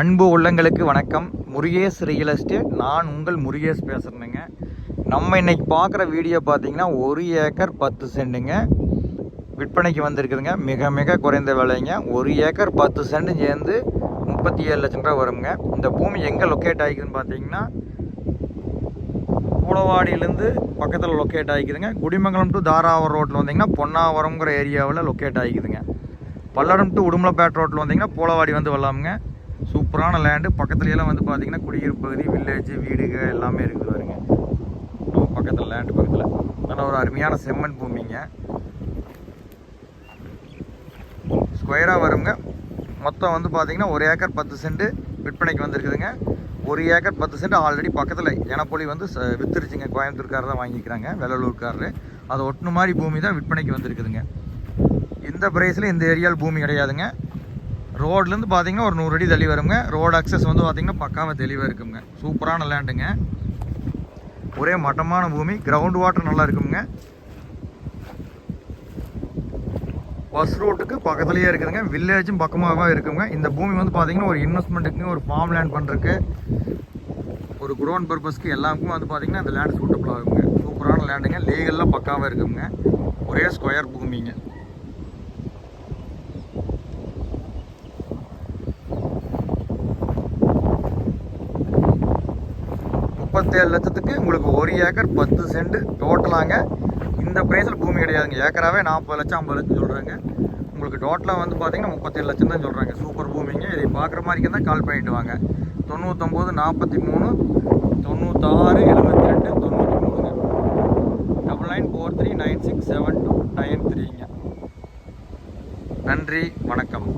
அன்பு உள்ளங்களுக்கு வணக்கம். முருகேஷ் ரியல் எஸ்டேட் நான் உங்கள் முருகேஷ் பேசுகிறேங்க நம்ம இன்றைக்கி பார்க்குற வீடியோ பார்த்தீங்கன்னா ஒரு ஏக்கர் பத்து சென்ட்டுங்க விற்பனைக்கு வந்திருக்குதுங்க. மிக மிக குறைந்த விலைங்க. ஒரு ஏக்கர் பத்து சென்ட் சேர்ந்து முப்பத்தி ஏழு லட்சம் ரூபா வருங்க. இந்த பூமி எங்கே லொக்கேட் ஆகிக்குதுன்னு பார்த்தீங்கன்னா பூளவாடியிலேருந்து பக்கத்தில் லொக்கேட் ஆகிக்குதுங்க. குடிமங்கலம் டு தாராவரம் ரோட்டில் வந்தீங்கன்னா பொன்னாவரம்ங்கிற ஏரியாவில் லொக்கேட் ஆகிக்குதுங்க. பல்லடம் டு உடுமலைப்பேட் ரோட்டில் வந்தீங்கன்னா போலவாடி வந்து வரலாமுங்க. சூப்பரான லேண்டு பக்கத்துலலாம் வந்து பார்த்தீங்கன்னா குடியிருப்பு பகுதி வில்லேஜ் வீடுக எல்லாமே இருக்குது பாருங்க. நம்ம பக்கத்தில் லேண்டு பக்கத்தில். நல்ல ஒரு அருமையான செம்மண் பூமிங்க. ஸ்கொயராக வருங்க. மொத்தம் வந்து பார்த்திங்கன்னா ஒரு ஏக்கர் பத்து சென்ட் விற்பனைக்கு வந்திருக்குதுங்க. ஒரு ஏக்கர் பத்து சென்ட் ஆல்ரெடி பக்கத்தில் எனப்பொழி வந்து வித்துருச்சுங்க. கோயம்புத்தூர்காரர் தான் வாங்கிக்கிறாங்க வெள்ளலூர்காரரு அதை ஒட்டுன மாதிரி பூமி தான் விற்பனைக்கு வந்திருக்குதுங்க. இந்த ப்ரைஸில் இந்த ஏரியாவில் பூமி கிடையாதுங்க. ரோட்லேருந்து பார்த்தீங்கன்னா ஒரு நூறு அடி தள்ளி வருங்க. ரோடு அக்சஸ் வந்து பார்த்தீங்கன்னா பக்காவாக தெளிவாக இருக்குங்க. சூப்பரான லேண்டுங்க ஒரே மட்டமான பூமி. கிரவுண்ட் வாட்டர் நல்லா இருக்குங்க. பஸ் ரோட்டுக்கு பக்கத்துலேயே இருக்குதுங்க. வில்லேஜும் பக்கமாக இருக்குங்க. இந்த பூமி வந்து பார்த்தீங்கன்னா ஒரு இன்வெஸ்ட்மெண்ட்டுக்கு ஒரு ஃபார்ம் லேண்ட் பண்ணுறதுக்கு ஒரு க்ரௌண்ட் பர்பஸ்க்கு எல்லாருக்குமே வந்து பார்த்தீங்கன்னா அந்த லேண்ட் சூட்டபுளாக ஆகுங்க. சூப்பரான லேண்டுங்க லீகல்லாம் பக்காவாக இருக்குங்க. ஒரே ஸ்கொயர் பூமிங்க. முப்பத்தேழு லட்சத்துக்கு உங்களுக்கு ஒரு ஏக்கர் பத்து சென்ட் டோட்டலாங்க இந்த ப்ரைஸில் பூமி கிடையாதுங்க. ஏக்கராவே நாற்பது லட்சம் ஐம்பது லட்சம் சொல்கிறாங்க உங்களுக்கு டோட்டலாக வந்து பார்த்தீங்கன்னா முப்பத்தேழு லட்சம் தான் சொல்கிறாங்க சூப்பர் பூமிங்க. இதை பார்க்குற மாதிரி இருந்தால் கால் பண்ணிட்டு வாங்க. தொண்ணூத்தொம்பது நாற்பத்தி மூணு தொண்ணூத்தாறு எழுபத்தி ரெண்டு தொண்ணூற்றி மூணுங்க double nine four three nine six seven two nine த்ரீங்க நன்றி வணக்கம்.